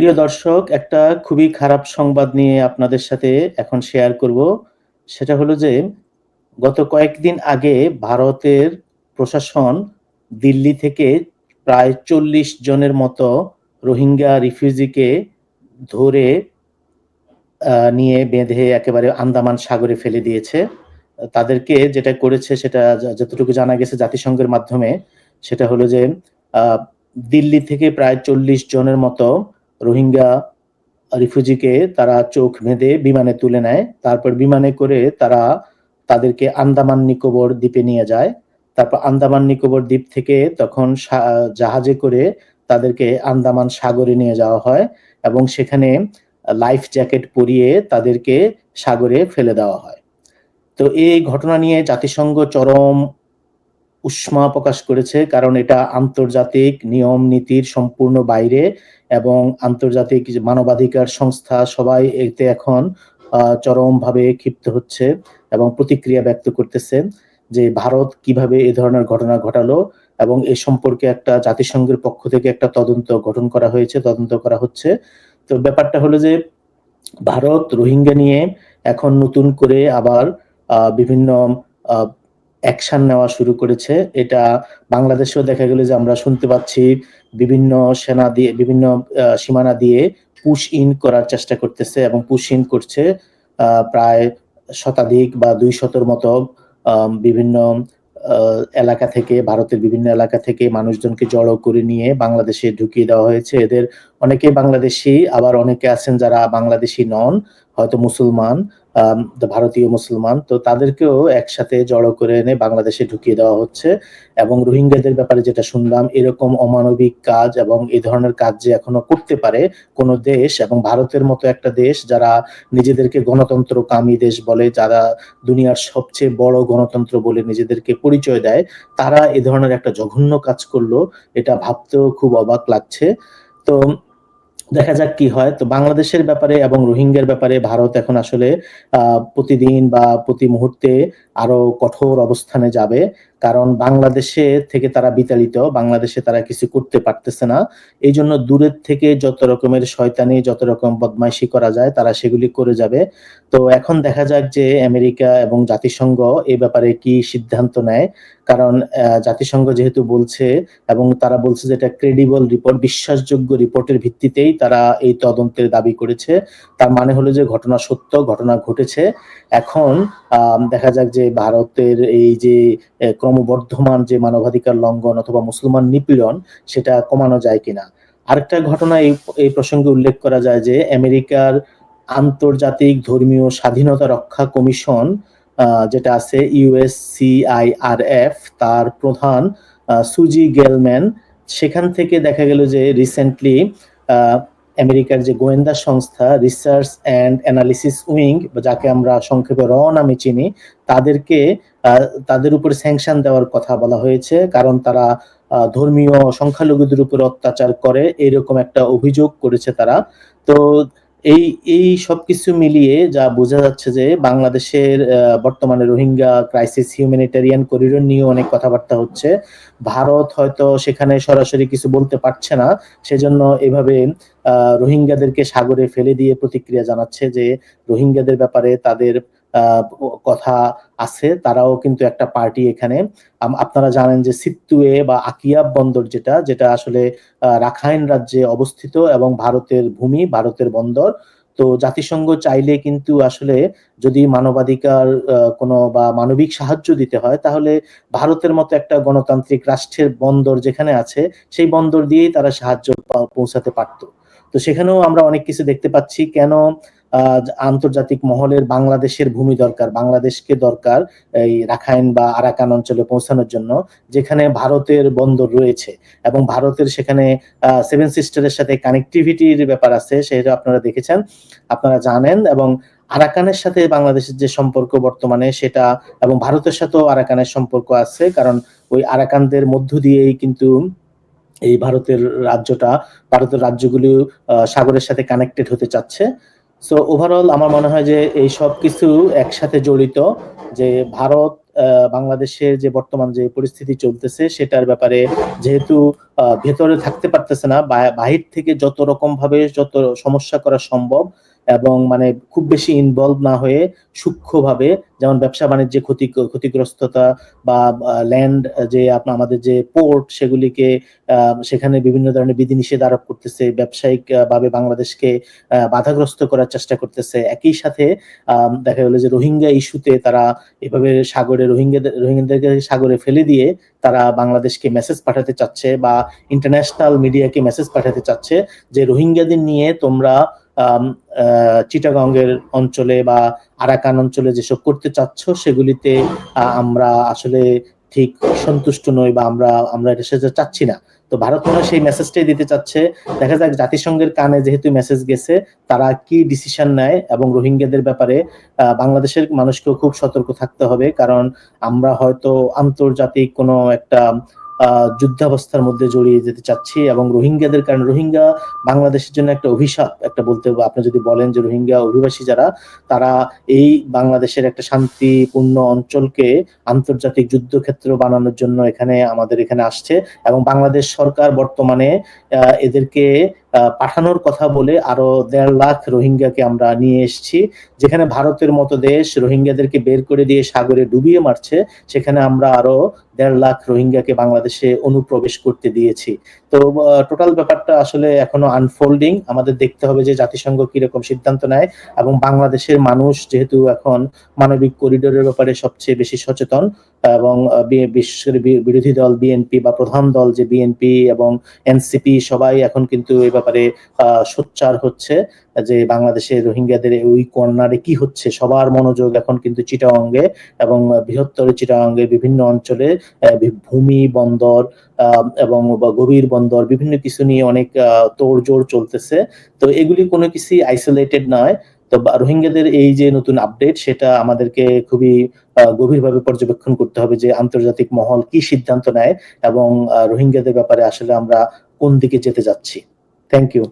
প্রিয় দর্শক, একটা খুবই খারাপ সংবাদ নিয়ে আপনাদের সাথে এখন শেয়ার করব। সেটা হলো যে, গত কয়েকদিন আগে ভারতের প্রশাসন দিল্লি থেকে প্রায় চল্লিশ জনের মতো রোহিঙ্গা রিফিউজিকে ধরে নিয়ে বেঁধে একেবারে আন্দামান সাগরে ফেলে দিয়েছে। তাদেরকে যেটা করেছে সেটা যতটুকু জানা গেছে জাতিসংঘের মাধ্যমে, সেটা হলো যে দিল্লি থেকে প্রায় চল্লিশ জনের মতো রোহিঙ্গা রিফিউজিকে তারা চোখ বেঁধে বিমানে তুলে নেয়। তারপর বিমানে করে তারা তাদেরকে আন্দামান নিকোবর দ্বীপে নিয়ে যায়। তারপর আন্দামান নিকোবর দ্বীপ থেকে তখন জাহাজে করে তাদেরকে আন্দামান সাগরে নিয়ে যাওয়া হয় এবং সেখানে লাইফ জ্যাকেট পরিয়ে তাদেরকে সাগরে ফেলে দেওয়া হয়। তো এই ঘটনা নিয়ে জাতিসংঘ চরম উষ্মা প্রকাশ করেছে কারণ এটা আন্তর্জাতিক নিয়ম নীতির সম্পূর্ণ বাইরে এবং আন্তর্জাতিক মানবাধিকার সংস্থা সবাই এতে এখন চরমভাবে ক্ষিপ্ত হচ্ছে এবং প্রতিক্রিয়া ব্যক্ত করতেছে যে ভারত কীভাবে এ ধরনের ঘটনা ঘটালো এবং এ সম্পর্কে একটা জাতিসংঘের পক্ষ থেকে একটা তদন্ত গঠন করা হয়েছে, তদন্ত করা হচ্ছে। তো ব্যাপারটা হলো যে ভারত রোহিঙ্গা নিয়ে এখন নতুন করে আবার বিভিন্ন অ্যাকশন নেওয়া শুরু করেছে। এটা বাংলাদেশেও দেখা গেল যে আমরা শুনতে পাচ্ছি বিভিন্ন সেনা দিয়ে, বিভিন্ন সীমানা দিয়ে পুশ ইন করার চেষ্টা করতেছে এবং পুশ ইন করছে প্রায় শতাধিক বা দুই শতর মতো বিভিন্ন এলাকা থেকে, ভারতের বিভিন্ন এলাকা থেকে মানুষজনকে জড়ো করে নিয়ে বাংলাদেশে ঢুকিয়ে দেওয়া হয়েছে। এদের অনেকে বাংলাদেশি, আবার অনেকে আছেন যারা বাংলাদেশি নন। হয়তো মুসলমান ভারতীয় মুসলমান, তো তাদেরকেও একসাথে জড়ো করে এনে বাংলাদেশে ঢুকিয়ে দেওয়া হচ্ছে। এবং রোহিঙ্গাদের ব্যাপারে যেটা শুনলাম, এরকম অমানবিক কাজ এবং এই ধরনের কাজ যে এখনও করতে পারে কোন দেশ এবং ভারতের মতো একটা দেশ যারা নিজেদেরকে গণতন্ত্র কামী দেশ বলে, যারা দুনিয়ার সবচেয়ে বড় গণতন্ত্র বলে নিজেদেরকে পরিচয় দেয়, তারা এ ধরনের একটা জঘন্য কাজ করল, এটা ভাবতেও খুব অবাক লাগছে। তো দেখা যাক কি হয়। তো বাংলাদেশের ব্যাপারে এবং রোহিঙ্গার ব্যাপারে ভারত এখন আসলে প্রতিদিন বা প্রতি মুহূর্তে আরও কঠোর অবস্থানে যাবে। কারণ বাংলাদেশে থেকে তারা বিতাড়িত, বাংলাদেশে তারা কিছু করতে পারতেছে না। এই জন্য দূরের থেকে যত রকমের শয়তানি, যত রকম বদমাইশি করা যায়, তারা সেগুলি করে যাবে। তো এখন দেখা যাক যে আমেরিকা এবং জাতিসংঘ এই ব্যাপারে কি সিদ্ধান্ত নেয়। কারণ জাতিসংঘ যেহেতু বলছে এবং তারা বলছে যে এটা ক্রেডিবল রিপোর্ট বিশ্বাসযোগ্য রিপোর্টের ভিত্তিতেই তারা এই তদন্তের দাবি করেছে। তার মানে হলো যে ঘটনা সত্য, ঘটনা ঘটেছে। এখন দেখা যাক যে ভারতের এই যে ক্রমবর্ধমান যে মানবাধিকার লঙ্ঘন অথবা মুসলমান নিপীড়ন, সেটা কমানো যায় কিনা। আরেকটা ঘটনা এই এই প্রসঙ্গে উল্লেখ করা যায় যে আমেরিকার আন্তর্জাতিক ধর্মীয় স্বাধীনতা রক্ষা কমিশন যেটা আছে ইউএসসিআইআরএফ তার প্রধান সুজি গেলম্যান। সেখান থেকে দেখা গেল যে রিসেন্টলি আমেরিকার যে গোয়েন্দা সংস্থা রিসার্চ অ্যান্ড অ্যানালিসিস উইং যাকে আমরা সংক্ষেপে র নামে চিনি, তাদেরকে তাদের উপর স্যাংশন দেওয়ার কথা বলা হয়েছে। কারণ তারা ধর্মীয় সংখ্যালঘুদের উপর অত্যাচার করে, এরকম একটা অভিযোগ করেছে তারা। তো এই এই সব কিছু মিলিয়ে যা বোঝা যাচ্ছে যে বাংলাদেশের বর্তমানে রোহিঙ্গা ক্রাইসিস হিউম্যানিটেরিয়ান করিডোর নিয়ে অনেক কথাবার্তা হচ্ছে। ভারত হয়তো সেখানে সরাসরি কিছু বলতে পারছে না। সেজন্য এভাবে রোহিঙ্গাদেরকে সাগরে ফেলে দিয়ে প্রতিক্রিয়া জানাচ্ছে যে রোহিঙ্গাদের ব্যাপারে তাদের কথা আছে, তারাও কিন্তু একটা পার্টি এখানে। আপনারা জানেন যে সিত্তুয়ে বা আকিয়াব বন্দর যেটা যেটা আসলে রাখাইন রাজ্যে অবস্থিত এবং ভারতের ভূমি, ভারতের বন্দর। তো জাতিসংঘ চাইলে কিন্তু আসলে যদি মানবাধিকার কোনো বা মানবিক সাহায্য দিতে হয়, তাহলে ভারতের মতো একটা গণতান্ত্রিক রাষ্ট্রের বন্দর যেখানে আছে, সেই বন্দর দিয়েই তারা সাহায্য পৌঁছাতে পারতো। তো সেখানেও আমরা অনেক কিছু দেখতে পাচ্ছি। কেন আন্তর্জাতিক মহলের বাংলাদেশের ভূমি দরকার, বাংলাদেশকে দরকার এই রাখাইন বা আরাকান অঞ্চলে পৌঁছানোর জন্য, যেখানে ভারতের বন্দর রয়েছে এবং ভারতের সেখানে সেভেন সিস্টারের সাথে কানেক্টিভিটির ব্যাপার আছে, সেটা আপনারা দেখেছেন, আপনারা জানেন এবং আরাকানের সাথে বাংলাদেশের যে সম্পর্ক বর্তমানে সেটা, এবং ভারতের সাথেও আরাকানের সম্পর্ক আছে, কারণ ওই আরাকানদের মধ্য দিয়েই কিন্তু এই ভারতের রাজ্যটা, ভারতের রাজ্যগুলি সাগরের সাথে কানেক্টেড হতে চাচ্ছে। সো ওভারঅল আমার মনে হয় যে এই সব কিছু একসাথে জড়িত, যে ভারত বাংলাদেশের যে বর্তমান যে পরিস্থিতি চলতেছে, সেটার ব্যাপারে যেহেতু ভেতরে থাকতে পারতেছে না বাহির থেকে যত রকম ভাবে যত সমস্যা করা সম্ভব এবং মানে খুব বেশি ইনভলভ না হয়ে সূক্ষ্মভাবে যেমন ব্যবসা বাণিজ্যে ক্ষতি, ক্ষতিগ্রস্ততা বা ল্যান্ড যে আপনার আমাদের যে পোর্ট সেগুলিকে সেখানে বিভিন্ন ধরনের বিধিনিষেধ আরোপ করতেছে, ব্যবসায়িক ভাবে বাংলাদেশকে বাধাগ্রস্ত করার চেষ্টা করতেছে। একই সাথে দেখা গেলো যে রোহিঙ্গা ইস্যুতে তারা এভাবে সাগরে রোহিঙ্গাদের রোহিঙ্গাদেরকে সাগরে ফেলে দিয়ে তারা বাংলাদেশকে মেসেজ পাঠাতে চাচ্ছে বা ইন্টারন্যাশনাল মিডিয়াকে মেসেজ পাঠাতে চাচ্ছে যে, রোহিঙ্গাদের নিয়ে তোমরা চিটাগঙ্গের অঞ্চলে বা আরাকান অঞ্চলে যেসব করতে চাচ্ছ, সেগুলিতে আমরা আসলে ঠিক সন্তুষ্ট নই বা আমরা আমরা এটা সেটা চাচ্ছি না। তো ভারত মনে সেই মেসেজটাই দিতে চাচ্ছে। দেখা যাক, জাতিসংঘের কানে যেহেতু মেসেজ গেছে, তারা কি ডিসিশন নেয় এবং রোহিঙ্গাদের ব্যাপারে বাংলাদেশের মানুষকেও খুব সতর্ক থাকতে হবে। কারণ আমরা হয়তো আন্তর্জাতিক কোনো একটা যুদ্ধাবস্থার মধ্যে জড়িয়ে যেতে চাচ্ছে এবং রোহিঙ্গাদের কারণে রোহিঙ্গা বাংলাদেশের জন্য একটা অভিশাপ একটা বলতে আপনি যদি বলেন যে রোহিঙ্গা অভিবাসী যারা তারা এই বাংলাদেশের একটা শান্তিপূর্ণ অঞ্চলকে আন্তর্জাতিক যুদ্ধক্ষেত্র বানানোর জন্য এখানে আমাদের এখানে আসছে এবং বাংলাদেশ সরকার বর্তমানে আহ, এদেরকে আহ, পাঠানোর কথা বলে আরও দেড় লাখ রোহিঙ্গাকে আমরা নিয়ে এসেছি। যেখানে ভারতের মতো দেশ রোহিঙ্গাদেরকে বের করে দিয়ে সাগরে ডুবিয়ে মারছে, সেখানে আমরা আরও দেড় লাখ রোহিঙ্গাকে বাংলাদেশে অনুপ্রবেশ করতে দিয়েছি। তো টোটাল ব্যাপারটা আসলে এখনও আনফোল্ডিং আমাদের দেখতে হবে যে জাতিসংঘ কীরকম সিদ্ধান্ত নেয় এবং বাংলাদেশের মানুষ যেহেতু এখন মানবিক করিডোরের ব্যাপারে সবচেয়ে বেশি সচেতন এবং আহ, বি- বিশেষ করে বি- বিরোধী দল বিএনপি বা প্রধান দল যে বিএনপি এবং এনসিপি সবাই এখন কিন্তু এই ব্যাপারে সোচ্চার হচ্ছে যে বাংলাদেশের রোহিঙ্গাদের ওই কর্নারে কি হচ্ছে সবার মনোযোগ এখন কিন্তু চিটাগাঙ্গে এবং বৃহত্তর চিটাগাঙ্গে বিভিন্ন অঞ্চলে ভূমি বন্দর এবং গভীর বন্দর বিভিন্ন কিছু নিয়ে অনেক তোড়জোড় চলতেছে। তো এগুলি কোনো কিছু আইসোলেটেড নয়। তো রোহিঙ্গাদের এই যে নতুন আপডেট সেটা আমাদেরকে খুবই গভীরভাবে পর্যবেক্ষণ করতে হবে যে আন্তর্জাতিক মহল কি সিদ্ধান্ত নেয় এবং রোহিঙ্গাদের ব্যাপারে আসলে আমরা কোন দিকে যেতে যাচ্ছি। Thank you